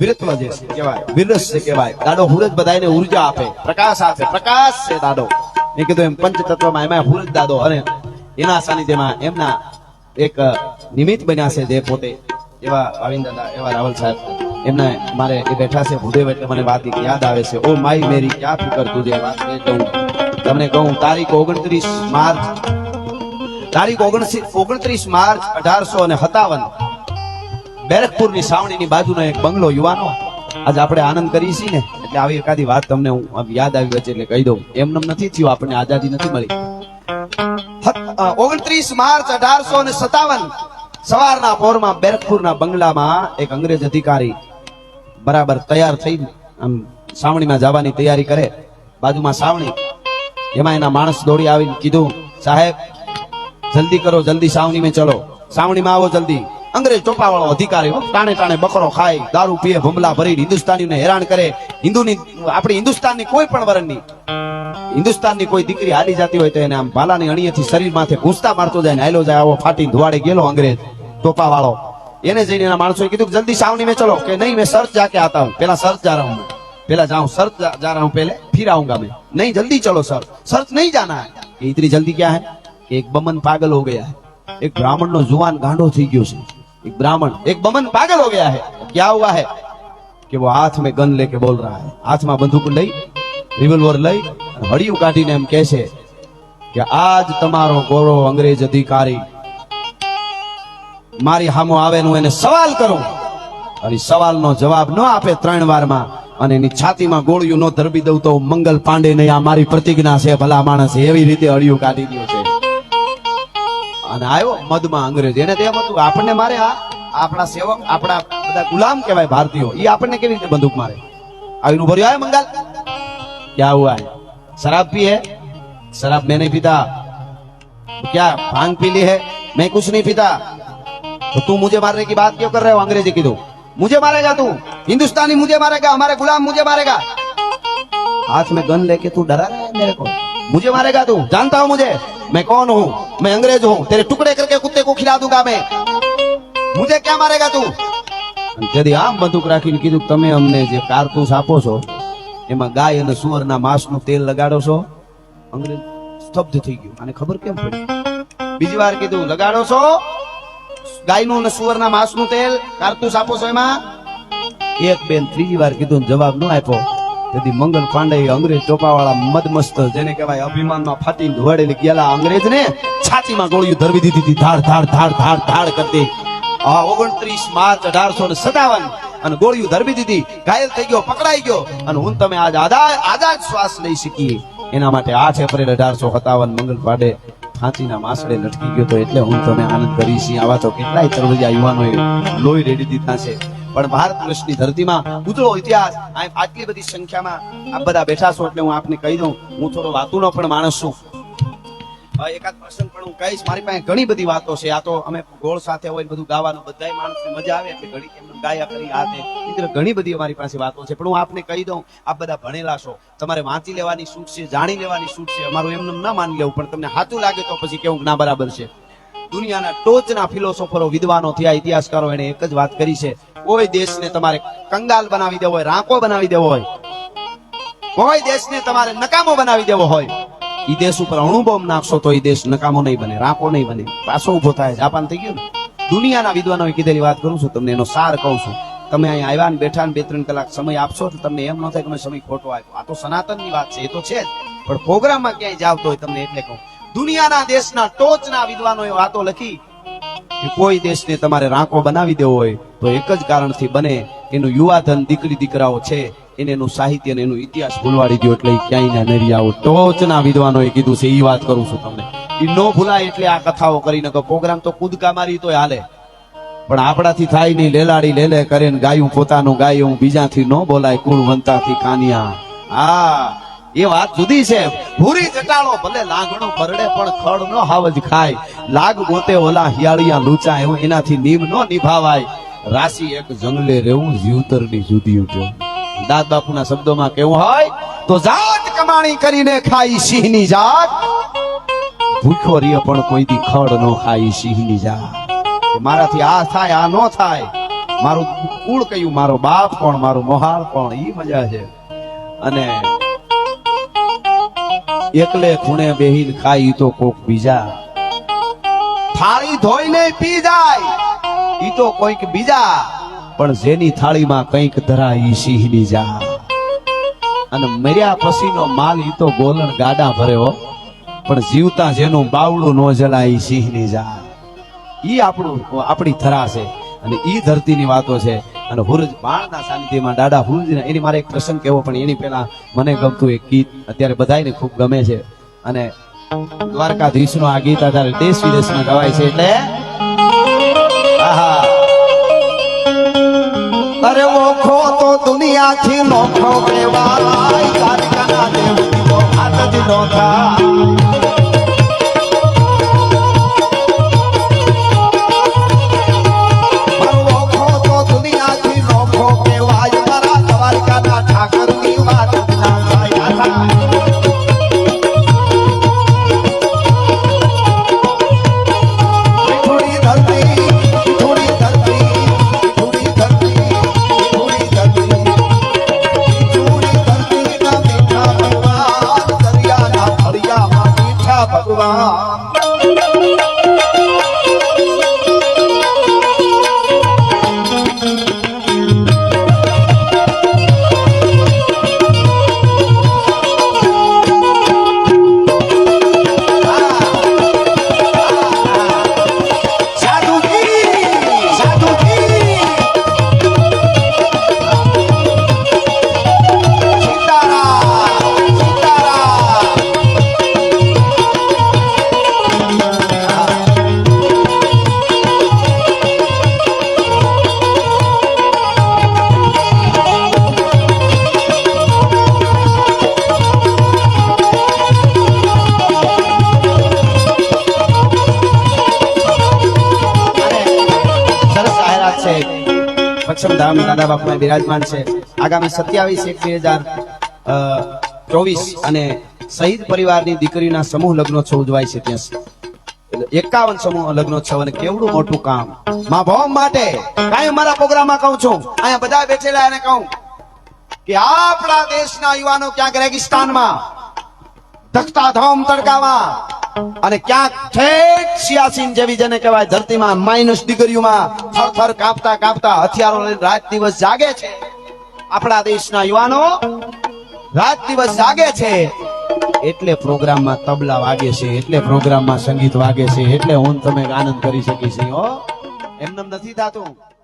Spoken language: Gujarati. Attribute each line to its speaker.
Speaker 1: વીરત્વ જે કહેવાય, વિરસ જે કહેવાય, દાડો હુરજ બધાને ઊર્જા આપે, પ્રકાશ આપે, પ્રકાશ છે દાડો. મેં કીધું એમ પંચતત્વમાં એમાં હુરજ દાદો અને એના સાનિધ્યમાં એમના એક નિમિત્ત બન્યા છે જે પોતે. એવા ભાવિન દાદા એવા રાવલ સાહેબ, એમને મારે એ બેઠા છે ભૂદેવ એટલે મને વાત યાદ આવે છે. ઓ માય મેરી, ક્યાં ફિકર તુજે વાત એ કહું? તમને કહું, તારીખ ઓગણત્રીસ માર્ચ, તારીખ ઓગણત્રીસ માર્ચ અઢારસો અને સત્તાવન. બેરકપુરની સાવણીની બાજુનો એક બંગલો યુવાનો. આજે આપણે આનંદ કરી છીએ ને, એટલે આવી એકાદી વાત તમને હું યાદ આવી વચ્ચે એટલે કહી દઉં. એમને નથી થયું, આપણને આઝાદી નથી મળી. ઓગણત્રીસ માર્ચ અઢારસો ને સત્તાવન, સવારના પોરમાં બેરકપુરના બંગલામાં એક અંગ્રેજ અધિકારી બરાબર તૈયાર થઈ, આમ સાવણીમાં જવાની તૈયારી કરે. બાજુમાં સાવણી. એમાં એના માણસ દોડી આવીને કીધું, સાહેબ, જલ્દી કરો, જલ્દી સાવણી મેં ચલો. સાવણીમાં આવો જલ્દી. અંગ્રેજ ટોપા વાળો અધિકારી હો, ટાણે ટાણે બકરો ખાય દારૂ પીએ ભમલા ભરી હિન્દુસ્તાનીઓને હેરાન કરે હિન્દુની આપણી હિન્દુસ્તાનની કોઈ પણ વરણની હિન્દુસ્તાનની કોઈ દીકરી હાલી જતી હોય તો એને આમ ભાલાની અણીએથી શરીર માથે ઘૂંસતા મારતો જાય ને હાલો જાય આવો ફાટી ધુવાડે ગયેલો અંગ્રેજ ટોપા વાળો એને જઈને એના માણસોએ કીધું કે જલ્દી સાવણી में चलो કે નહીં मैं सर्च जाके आता हूँ પેલા सर्च जा रहा हूँ मैं પેલા जाऊं सर्च जा, जा रहा हूँ पहले फिर आऊंगा मैं नहीं जल्दी चलो सर सर्च नहीं जाना है ये इतनी जल्दी क्या है कि एक बमन पागल हो गया है एक ब्राह्मण નો જુવાન ગાંડો થઈ ગયો છે એક બ્રાહ્મણ એક બમન પાગલ हो गया है क्या हुआ है कि वो हाथ में गन लेके बोल रहा है હાથમાં બંદૂક લઈ રિવોલ્વર લઈ અને હળિયું કાઢીને એમ કહે છે કે આજ તમારો ગોરો અંગ્રેજ અધિકારી મારી સામો આવે ને હું એને સવાલ કરું અને ઈ સવાલનો જવાબ ન આપે ત્રણ વારમાં અને એની છાતીમાં ગોળીઓ ન ધરબી દઉં તો મંગલ પાંડે ને આ મારી પ્રતિજ્ઞા છે ભલા માણસ એવી રીતે હળિયું કાઢી દો છે અને આવ્યો મદમાં અંગ્રેજ એને તો એમ હતું આપણને મારે આ આપણા સેવક આપણા બધા ગુલામ કહેવાય ભારતીયો એ આપણને કેવી રીતે બંદૂક મારે આવીને ઉભો રહ્યો "આય મંગલ क्या हुआ है शराब पी है शराब मैं नहीं पीता तो क्या भांग पी ली है मैं कुछ नहीं पीता तो तू मुझे मारने की बात क्यों कर रहे हो अंग्रेजी की दो मुझे मारेगा तू हिंदुस्तानी मुझे मारेगा हमारे गुलाम मुझे मारेगा हाथ में गन लेके तू डरा रहा है मेरे को मुझे मारेगा तू जानता हूं मुझे मैं कौन हूं मैं अंग्रेज हूं तेरे टुकड़े करके कुत्ते को खिला दूंगा मैं मुझे क्या मारेगा तू જદી આમ બંદૂક રાખીને કીધું કે તમે અમને જે કારતૂસ આપો છો એમાં ગાય અને સુવરના માંસનું તેલ લગાડો છો અંગ્રેજ સ્તબ્ધ થઈ ગયું આને ખબર કેમ પડી બીજી વાર કીધું લગાડો છો ગાયનું અને સુવરના માંસનું તેલ કારતૂસ આપો છો એમાં એક બેન ત્રીજી વાર કીધું ને જવાબ ન આપ્યો તેથી મંગલ પાંડે અંગ્રેજ ટોપાવાળા મદમસ્ત, જેને કહેવાય અભિમાનમાં ફાટી ધોવાડેલી ગયેલા અંગ્રેજને છાતીમાં ગોળીઓ ધરવી દીધી હતી. ધાડ ધાડ ધાડ ધાડ ધાડ કરતી. આ ઓગણત્રીસ માર્ચ અઢારસો ને સત્તાવન, અને ગોળીઓ ધરવી દીધી. ઘાયલ થઈ ગયો, પકડાઈ ગયો. અને હું તમે આજ આઝાદ શ્વાસ લઈ શકીએ. એના માટે આઠ એપ્રિલ અઢારસો સત્તાવન, મંગલ પાડે ફાંસીના માસડે લટકી ગયો તો એટલે હું તમે આનંદ કરી છીએ આવા તો કેટલાય તરવૈયા યુવાનોએ લોહી રેડી દીધા છે. પણ ભારત વર્ષની ધરતીમાં ઉજળો ઇતિહાસ આટલી બધી સંખ્યામાં આપ બધા બેઠા છો એટલે હું આપને કહી દઉં, હું થોડો વાતુનો પણ માણસ છું. એકાદ પ્રસંગ પણ હું કહીશ. મારી પાસે ઘણી બધી વાતો છે. આ તો અમે ગોળ સાથે હોય બધું ગાવાનું બધા માણસને મજા આવે એટલે ઘણી એમને ગાયા કરી આ તે મિત્ર, ઘણી બધી અમારી પાસે વાતો છે. પણ હું આપને કહી દઉં, આપ બધા ભણેલા છો. તમારે વાંચી લેવાની છૂટ છે, જાણી લેવાની છૂટ છે. અમારું એમને ના માની લેવું, પણ તમને સાચું લાગે તો પછી કેવું ના બરાબર છે. દુનિયાના ટોચના ફિલોસોફરો, વિદ્વાનો થયા, ઇતિહાસકારો એને એક જ વાત કરી છે. કોઈ દેશને તમારે કંગાલ બનાવી દેવો હોય, રાંકો બનાવી દેવો હોય, કોઈ દેશને તમારે નકામો બનાવી દેવો હોય એ દેશ ઉપર અણુબોમ્બ નાખશો તો એ દેશ નકામો નહીં બને, રાંકો નહીં બને. પાછો ઊભો થાય, જાપાન થઈ ગયું ને. દુનિયાના વિદ્વાનોએ કીધેલી વાત કરું છું, તમને એનો સાર કહું છું. તમે અહીંયા આવ્યા ને બેઠા ને બે ત્રણ કલાક સમય આપશો તો તમને એમ ન થાય કે મેં સમય ખોટો આપ્યો. આ તો સનાતનની વાત છે, એ તો છે જ. પણ પ્રોગ્રામમાં ક્યાંય જાવતો હોય તમને એટલે કહું. દુનિયાના દેશના ટોચના વિદ્વાનોએ વાતો લખી કે કોઈ દેશને તમારે રાંકો બનાવી દેવો હોય, તો એક જ કારણથી બને એનું યુવાધન દીકરી દીકરાઓ છે, એને એનું સાહિત્ય અને એનું ઇતિહાસ ભૂલવાડી દો એટલે ક્યાંય ના નરી આવો ટોચના વિદ્વાનોએ કીધું છે એ વાત કરું છું તમને. એ ન ભૂલાય એટલે આ કથાઓ કરીને પ્રોગ્રામ તો કૂદકા મારી તોય હાલે. પણ આપણાથી થાય નહીં, લેલાડી લેલે કરે ગાયું પોતાનું ગાયું, બીજાથી ન બોલાય કુળવંતાથી કાનિયા. હા. એ વાત જુદી છે. ભૂરી જટાળો ભલે લાગણો પરડે, પણ ખડ નો હાવજ ખાય. લાગ ગોતે ઓલા હિયાળિયા લૂચા એવું એનાથી નીમ નો નિભાવાય. રાશિ એક જંગલે રહેવું, જીવતરની જુદી ઉઠે દાદ બાપુના શબ્દોમાં કેવું હોય? તો જાત કમાણી કરીને ખાઈ સિંહની જાત. ભૂખો રીએ પણ કોઈ દી ખડ નો ખાઈ સિંહની જાત. મારાથી આ થાય, આ નો થાય. મારું કુળ કયું, મારો બાપ કોણ મારું મોહાળ કોણ એ મજા છે. અને એકલે ખૂણે બેહીન ખાઈ તો કોક બીજા. થાળી ધોઈને પી જાય ઈ તો કોઈક બીજા. પણ જેની થાળીમાં કંઈક ધરા ઈ સિંહની જા. અને મર્યા પછીનો માલ ઈ તો ગોલણ ગાડા ભર્યો પણ જીવતા જેનું બાવળું ન જલાય સિંહની જા. ઈ આપણું આપણી ધરા છે. અને ઈ ધરતીની વાતો છે. અને હુરજ બાળના સાનિધ્યમાં દાદા હુરજના એની મારે એક પ્રસંગ કહેવો, પણ એની પહેલા મને ગમતું એક ગીત અત્યારે બધાને ખૂબ ગમે છે. અને દ્વારકાધીશનું આ ગીત અત્યારે દેશ વિદેશમાં ગવાય છે એટલે આહા. અરે મોખો તો દુનિયાથી મોખો કહેવાય, દ્વારકાના દેવ હાથ જ નો થાય પક્ષમ ધામ દાદા બાપુના બિરાજમાન છે. આગામી સત્યાવીસ એક બે હજાર ચોવીસ અને શહીદ પરિવારની દીકરીના સમૂહ લગ્નોત્સવ ઉજવાય છે ત્યાં એકાવન સમૂહ લગ્નોત્સવ અને કેવડું મોટું કામ. મા ભોમ માટે કાંઈ મારા પ્રોગ્રામમાં કહું છું. અહીંયા બધા બેઠેલા એને કહું કે આપણા દેશના યુવાનો ક્યાંક રેગિસ્તાનમાં ધકતા ધોમ તડકામાં અને ક્યાંક ઠેઠ સિયાસીન જેવી જેને કહેવાય ધરતીમાં માઇનસ ડિગ્રીઓમાં થર થર કાપતા કાપતા હથિયારો રાત દિવસ જાગે છે. આપણા દેશના યુવાનો, રાત દિવસ જાગે છે. એટલે પ્રોગ્રામમાં તબલા વાગે છે, એટલે પ્રોગ્રામમાં સંગીત વાગે છે, એટલે હું તમે આનંદ કરી શકી છે હો. નથી થતું.